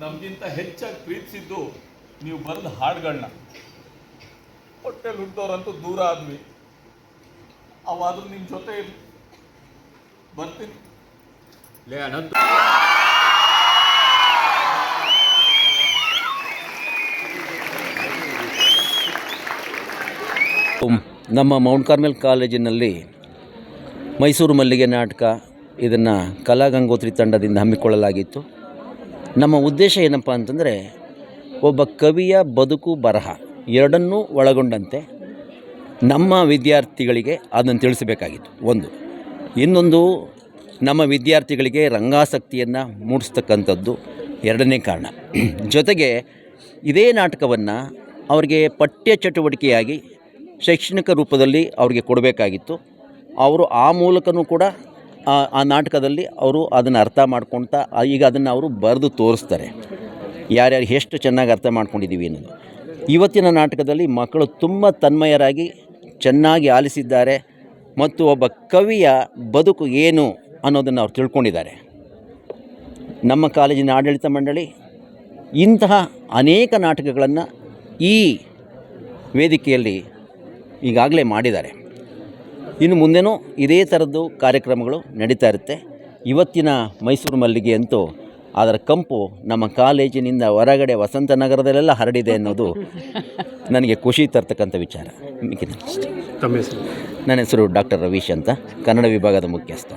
ನಮಗಿಂತ ಹೆಚ್ಚಾಗಿ ಪ್ರೀತಿಸಿದ್ದು ನೀವು ಬರೆದ ಹಾಡುಗಳನ್ನ ಹೊಟ್ಟೆಲಿ ಹುಟ್ಟೋರಂತೂ ದೂರ ಆದ್ವಿ. ಅವಾದ್ರೂ ನಿಮ್ಮ ಜೊತೆ. ಬರ್ತೀನಿ. ಲೇ ಅನಂತ. ನಮ್ಮ ಮೌಂಟ್ ಕಾರ್ಮೆಲ್ ಕಾಲೇಜಿನಲ್ಲಿ ಮೈಸೂರು ಮಲ್ಲಿಗೆ ನಾಟಕ ಇದನ್ನು ಕಲಾಗಂಗೋತ್ರಿ ತಂಡದಿಂದ ಹಮ್ಮಿಕೊಳ್ಳಲಾಗಿತ್ತು. ನಮ್ಮ ಉದ್ದೇಶ ಏನಪ್ಪ ಅಂತಂದರೆ, ಒಬ್ಬ ಕವಿಯ ಬದುಕು ಬರಹ ಎರಡನ್ನೂ ಒಳಗೊಂಡಂತೆ ನಮ್ಮ ವಿದ್ಯಾರ್ಥಿಗಳಿಗೆ ಅದನ್ನು ತಿಳಿಸಬೇಕಾಗಿತ್ತು. ಒಂದು, ಇನ್ನೊಂದು, ನಮ್ಮ ವಿದ್ಯಾರ್ಥಿಗಳಿಗೆ ರಂಗಾಸಕ್ತಿಯನ್ನು ಮೂಡಿಸ್ತಕ್ಕಂಥದ್ದು ಎರಡನೇ ಕಾರಣ. ಜೊತೆಗೆ, ಇದೇ ನಾಟಕವನ್ನು ಅವರಿಗೆ ಪಠ್ಯ ಚಟುವಟಿಕೆಯಾಗಿ ಶೈಕ್ಷಣಿಕ ರೂಪದಲ್ಲಿ ಅವರಿಗೆ ಕೊಡಬೇಕಾಗಿತ್ತು. ಅವರು ಆ ಮೂಲಕನೂ ಕೂಡ ಆ ನಾಟಕದಲ್ಲಿ ಅವರು ಅದನ್ನು ಅರ್ಥ ಮಾಡ್ಕೊಳ್ತಾ ಈಗ ಅದನ್ನು ಅವರು ಬರೆದು ತೋರಿಸ್ತಾರೆ. ಯಾರ್ಯಾರು ಎಷ್ಟು ಚೆನ್ನಾಗಿ ಅರ್ಥ ಮಾಡ್ಕೊಂಡಿದ್ದೀವಿ ಅನ್ನೋದು. ಇವತ್ತಿನ ನಾಟಕದಲ್ಲಿ ಮಕ್ಕಳು ತುಂಬ ತನ್ಮಯರಾಗಿ ಚೆನ್ನಾಗಿ ಆಲಿಸಿದ್ದಾರೆ ಮತ್ತು ಒಬ್ಬ ಕವಿಯ ಬದುಕು ಏನು ಅನ್ನೋದನ್ನು ಅವ್ರು ತಿಳ್ಕೊಂಡಿದ್ದಾರೆ. ನಮ್ಮ ಕಾಲೇಜಿನ ಆಡಳಿತ ಮಂಡಳಿ ಇಂತಹ ಅನೇಕ ನಾಟಕಗಳನ್ನು ಈ ವೇದಿಕೆಯಲ್ಲಿ ಈಗಾಗಲೇ ಮಾಡಿದ್ದಾರೆ. ಇನ್ನು ಮುಂದೆನೂ ಇದೇ ಥರದ್ದು ಕಾರ್ಯಕ್ರಮಗಳು ನಡೀತಾ ಇರುತ್ತೆ. ಇವತ್ತಿನ ಮೈಸೂರು ಮಲ್ಲಿಗೆ ಅಂತೂ ಅದರ ಕಂಪು ನಮ್ಮ ಕಾಲೇಜಿನಿಂದ ಹೊರಗಡೆ ವಸಂತ ನಗರದಲ್ಲೆಲ್ಲ ಹರಡಿದೆ ಅನ್ನೋದು ನನಗೆ ಖುಷಿ ತರ್ತಕ್ಕಂಥ ವಿಚಾರ. ನನ್ನ ಹೆಸರು ಡಾಕ್ಟರ್ ರವೀಶ್ ಅಂತ. ಕನ್ನಡ ವಿಭಾಗದ ಮುಖ್ಯಸ್ಥ.